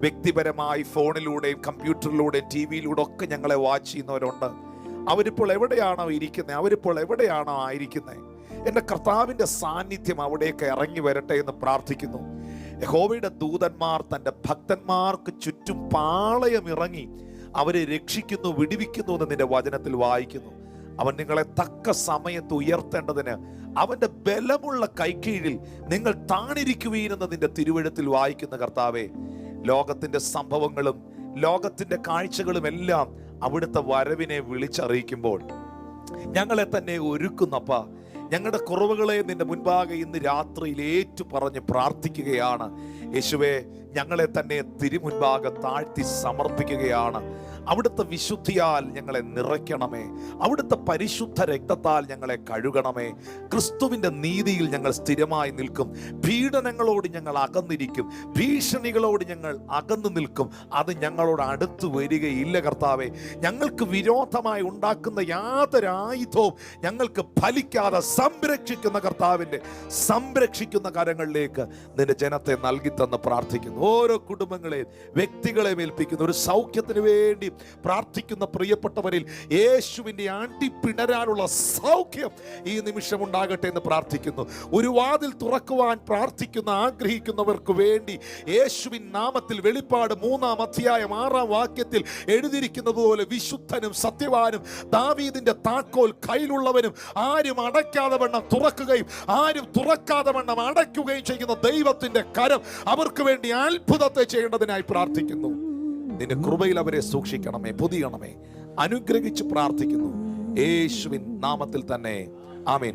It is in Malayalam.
വ്യക്തിപരമായി ഫോണിലൂടെയും കമ്പ്യൂട്ടറിലൂടെയും ടി വിയിലൂടെ ഒക്കെ ഞങ്ങളെ വാച്ച് ചെയ്യുന്നവരുണ്ട്. അവരിപ്പോൾ എവിടെയാണോ ഇരിക്കുന്നത് അവരിപ്പോൾ എവിടെയാണോ ആയിരിക്കുന്നത് എന്റെ കർത്താവിന്റെ സാന്നിധ്യം അവിടെയൊക്കെ ഇറങ്ങി വരട്ടെ എന്ന് പ്രാർത്ഥിക്കുന്നു. യഹോവയുടെ ദൂതന്മാർ തന്റെ ഭക്തന്മാർക്ക് ചുറ്റും പാളയം ഇറങ്ങി അവരെ രക്ഷിക്കുന്നു വിടിവിക്കുന്നു എന്ന് നിന്റെ വചനത്തിൽ വായിക്കുന്നു. അവൻ നിങ്ങളെ തക്ക സമയത്ത് ഉയർത്തേണ്ടതിന് അവന്റെ ബലമുള്ള കൈക്കീഴിൽ നിങ്ങൾ താണിരിക്കുവീനെന്ന് നിന്റെ തിരുവഴുത്തിൽ വായിക്കുന്ന കർത്താവേ ലോകത്തിന്റെ സംഭവങ്ങളും ലോകത്തിന്റെ കാഴ്ചകളും എല്ലാം അവിടുത്തെ വരവിനെ വിളിച്ചറിയിക്കുമ്പോൾ ഞങ്ങളെ തന്നെ ഒരുക്കുന്നപ്പ. ഞങ്ങളുടെ കുറവുകളെ നിന്റെ മുൻപാകെ ഇന്ന് രാത്രിയിൽ ഏറ്റു പറഞ്ഞ് പ്രാർത്ഥിക്കുകയാണ്. യേശുവെ ഞങ്ങളെ തന്നെ തിരുമുൻപാകെ താഴ്ത്തി സമർപ്പിക്കുകയാണ്. അവിടുത്തെ വിശുദ്ധിയാൽ ഞങ്ങളെ നിറയ്ക്കണമേ. അവിടുത്തെ പരിശുദ്ധ രക്തത്താൽ ഞങ്ങളെ കഴുകണമേ. ക്രിസ്തുവിന്റെ നീതിയിൽ ഞങ്ങൾ സ്ഥിരമായി നിൽക്കും. പീഡനങ്ങളോട് ഞങ്ങൾ അകന്നിരിക്കും. ഭീഷണികളോട് ഞങ്ങൾ അകന്നു നിൽക്കും. അത് ഞങ്ങളോട് അടുത്തു വരികയില്ല കർത്താവെ. ഞങ്ങൾക്ക് വിരോധമായി ഉണ്ടാക്കുന്ന യാതൊരു ആയുധവും ഞങ്ങൾക്ക് ഫലിക്കാതെ സംരക്ഷിക്കുന്ന കർത്താവിന്റെ സംരക്ഷിക്കുന്ന കരങ്ങളിലേക്ക് നിന്റെ ജനത്തെ നൽകി തന്ന് പ്രാർത്ഥിക്കുന്നു. ഓരോ കുടുംബങ്ങളെയും വ്യക്തികളെ ഏൽപ്പിക്കുന്നു ഒരു സൗഖ്യത്തിന് വേണ്ടി പ്രാർത്ഥിക്കുന്ന പ്രിയപ്പെട്ടവരിൽ യേശുവിന്റെ ആണ്ടിപ്പിണരാനുള്ള സൗഖ്യം ഈ നിമിഷം ഉണ്ടാകട്ടെ എന്ന് പ്രാർത്ഥിക്കുന്നു. ഒരു വാതിൽ തുറക്കുവാൻ പ്രാർത്ഥിക്കുന്ന ആഗ്രഹിക്കുന്നവർക്ക് വേണ്ടി യേശുവിൻ നാമത്തിൽ വെളിപ്പാട് മൂന്നാം അധ്യായം ആറാം വാക്യത്തിൽ എഴുതിയിരിക്കുന്നത് പോലെ വിശുദ്ധനും സത്യവാനും ദാവീദിന്റെ താക്കോൽ കയ്യിലുള്ളവനും ആരും അടയ്ക്കാതെ വണ്ണം തുറക്കുകയും ആരും തുറക്കാതെ വണ്ണം അടയ്ക്കുകയും ചെയ്യുന്ന ദൈവത്തിന്റെ കരം അവർക്ക് വേണ്ടി അത്ഭുതത്തെ ചെയ്യേണ്ടതിനായി പ്രാർത്ഥിക്കുന്നു. നിന്റെ കൃപയിൽ അവരെ സൂക്ഷിക്കണമേ പൊതിയണമേ അനുഗ്രഹിച്ച് പ്രാർത്ഥിക്കുന്നു. യേശുവിൻ നാമത്തിൽ തന്നെ. ആമേൻ.